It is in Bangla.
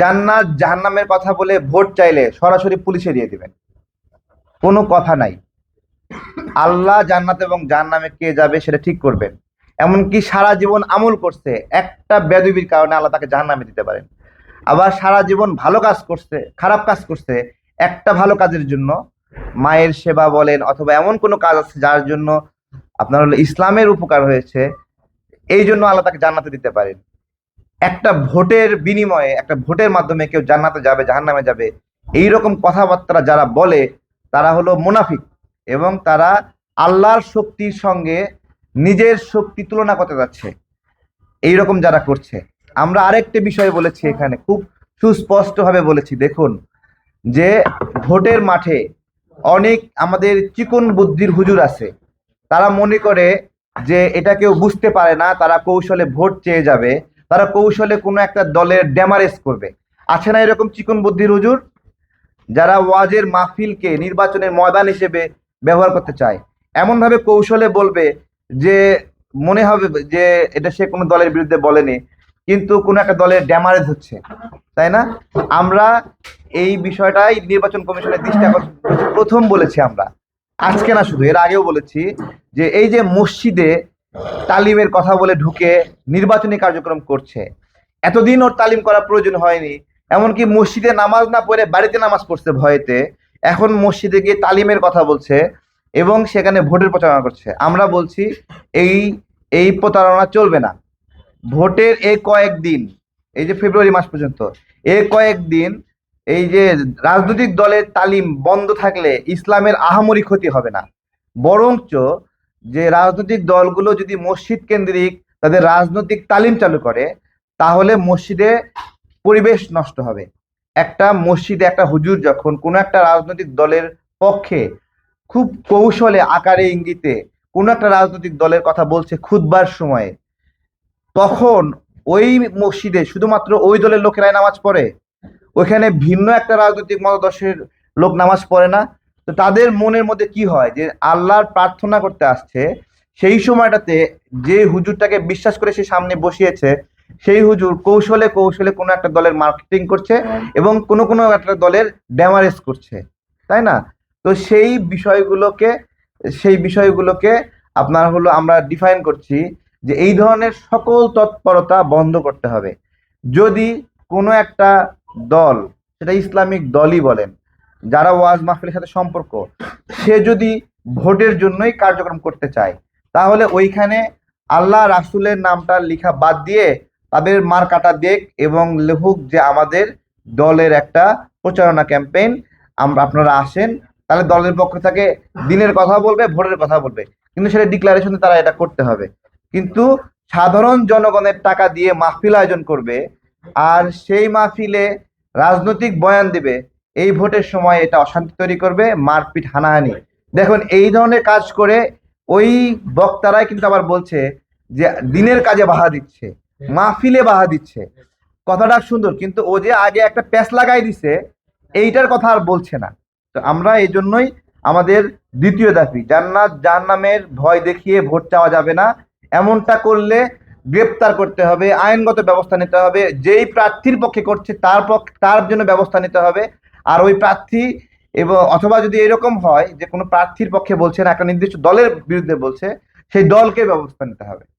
জান্নাত জাহান্নামের কথা বলে ভোট চাইলে সরাসরি পুলিশে দিয়ে দিবেন। কোনো কথা নাই। আল্লাহ জান্নাত এবং জাহান্নামে কে যাবে সেটা ঠিক করবেন। এমনকি সারা জীবন আমল করছে, একটা বেদবির কারণে আল্লাহ তাকে জাহান্নামে দিতে পারেন। আবার সারা জীবন ভালো কাজ করছে, খারাপ কাজ করছে, একটা ভালো কাজের জন্য মায়ের সেবা বলেন অথবা এমন কোনো কাজ আছে যার জন্য আপনার হলো ইসলামের উপকার হয়েছে, এই জন্য আল্লাহ তাকে জান্নাতে দিতে পারেন। একটা ভোটের বিনিময়ে, একটা ভোটের মাধ্যমে কেউ জান্নাতে যাবে, জাহান্নামে যাবে এই রকম কথাবার্তা যারা বলে, তারা হলো মুনাফিক এবং তারা আল্লাহর শক্তির সঙ্গে নিজের শক্তি তুলনা করতে যাচ্ছে। এই রকম যারা করছে। আমরা আরেকটি বিষয় বলেছি এখানে, খুব সুস্পষ্টভাবে বলেছি। দেখুন, যে ভোটের মাঠে অনেক আমাদের চিকন বুদ্ধির হুজুর আছে। তারা মনে করে যে এটা কেউ বুঝতে পারে না, তারা কৌশলে ভোট চেয়ে যাবে। তারা কৌশলে কোনো একটা দলের ড্যামারেজ করবে। আছে না এরকম চিকন বুদ্ধির হুজুর? যারা ওয়াজের মাহফিলকে নির্বাচনের ময়দান হিসেবে ব্যবহার করতে চায়। এমনভাবে কৌশলে বলবে যে, মনে হবে যে, এটা সে কোনো দলের বিরুদ্ধে বলেনি, কিন্তু কোনো একটা দলের ড্যামারেজ হচ্ছে। তাই না? আমরা এই বিষয়টাই নির্বাচন কমিশনের দৃষ্টি আকর্ষণ প্রথম বলেছি আমরা। আজকে না শুধু, এর আগেও বলেছি যে, এই যে মসজিদে তালিমের কথা বলে ঢুকে নির্বাচনী কার্যক্রম করছে। এতদিন ওর তালিম করা প্রয়োজন হয়নি। এমনকি মসজিদে নামাজ না পড়ে বাড়িতে নামাজ পড়ছে ভয়েতে। এখন মসজিদে গিয়ে তালিমের কথা বলছে এবং সেখানে ভোটের প্রচারণা করছে। আমরা বলছি, এই এই প্রতারণা চলবে না। ভোটের এই কয়েকদিন এই যে ফেব্রুয়ারি মাস পর্যন্ত এই কয়েকদিন এই যে রাজনৈতিক দলের তালিম বন্ধ থাকলে ইসলামের আহামরি ক্ষতি হবে না। বরঞ্চ যে রাজনৈতিক দলগুলো যদি মসজিদ কেন্দ্রিক তাদের রাজনৈতিক তালিম চালু করে, তাহলে মসজিদে পরিবেশ নষ্ট হবে। একটা মসজিদে একটা হুজুর যখন কোনো একটা রাজনৈতিক দলের পক্ষে খুব কৌশলে আকারে ইঙ্গিতে কোনো একটা রাজনৈতিক দলের কথা বলছে খুদবার সময়ে, তখন ওই মসজিদে শুধুমাত্র ওই দলের লোকেরাই নামাজ পড়ে? ওইখানে ভিন্ন একটা রাজনৈতিক মতাদর্শের লোক নামাজ পড়ে না। তো তাদের মনের মধ্যে কি হয়? যে আল্লাহর প্রার্থনা করতে আসছে, সেই সময়টাতে যে হুজুরটাকে বিশ্বাস করে সে সামনে বসিয়েছে, সেই হুজুর কৌশলে কৌশলে কোনো একটা দলের মার্কেটিং করছে এবং কোনো কোনো একটা দলের ড্যামারেজ করছে, তাই না? তো সেই বিষয়গুলোকে সেই বিষয়গুলোকে আপনার হলো আমরা ডিফাইন করছি যে এই ধরনের সকল তৎপরতা বন্ধ করতে হবে। যদি কোনো একটা দল, সেটা ইসলামিক দলই বলেন যারা ওয়াজ মাহফিলের সাথে সম্পর্ক, সে যদি ভোটের জন্যই কার্যক্রম করতে চায়, তাহলে ওইখানে আল্লাহ রাসুলের নামটা লেখা বাদ দিয়ে তাদের মার কাটা দেখ এবং লেখুক যে আমাদের দলের একটা প্রচারণা ক্যাম্পেইন। আমরা আপনারা আসেন, তাহলে দলের পক্ষ থেকে দিনের কথা বলবে, ভোটের কথা বলবে। কিন্তু সেটা ডিক্লারেশনে তারা এটা করতে হবে। কিন্তু সাধারণ জনগণের টাকা দিয়ে মাহফিল আয়োজন করবে, আর সেই মাহফিলে রাজনৈতিক বয়ান দিবে এই ভোটের সময় এটা অশান্তি তৈরি করবে, মারপিট হানাহানি। দেখুন, এই ধরনের কাজ করে ওই বক্তারাই কিন্তু আবার বলছে যে, দিনের কাজে বাহা দিচ্ছে, মাহফিলে বাহা দিচ্ছে। কথাটা সুন্দর, কিন্তু ও যে আগে একটা প্যাচ লাগাই দিছে, এইটার কথা আর বলছে না। তো আমরা এই জন্যই আমাদের দ্বিতীয় দাবি, জান্নাত জাহান্নামের ভয় দেখিয়ে ভোট চাওয়া যাবে না। এমনটা করলে গ্রেপ্তার করতে হবে, আইনগত ব্যবস্থা নিতে হবে, যেই প্রার্থীর পক্ষে করছে তার পক্ষে তার জন্য ব্যবস্থা নিতে হবে। আর ওই প্রার্থী এবং অথবা যদি এরকম হয় যে কোনো প্রার্থীর পক্ষে বলছে না, একটা নির্দিষ্ট দলের বিরুদ্ধে বলছে, সেই দলকে ব্যবস্থা নিতে হবে।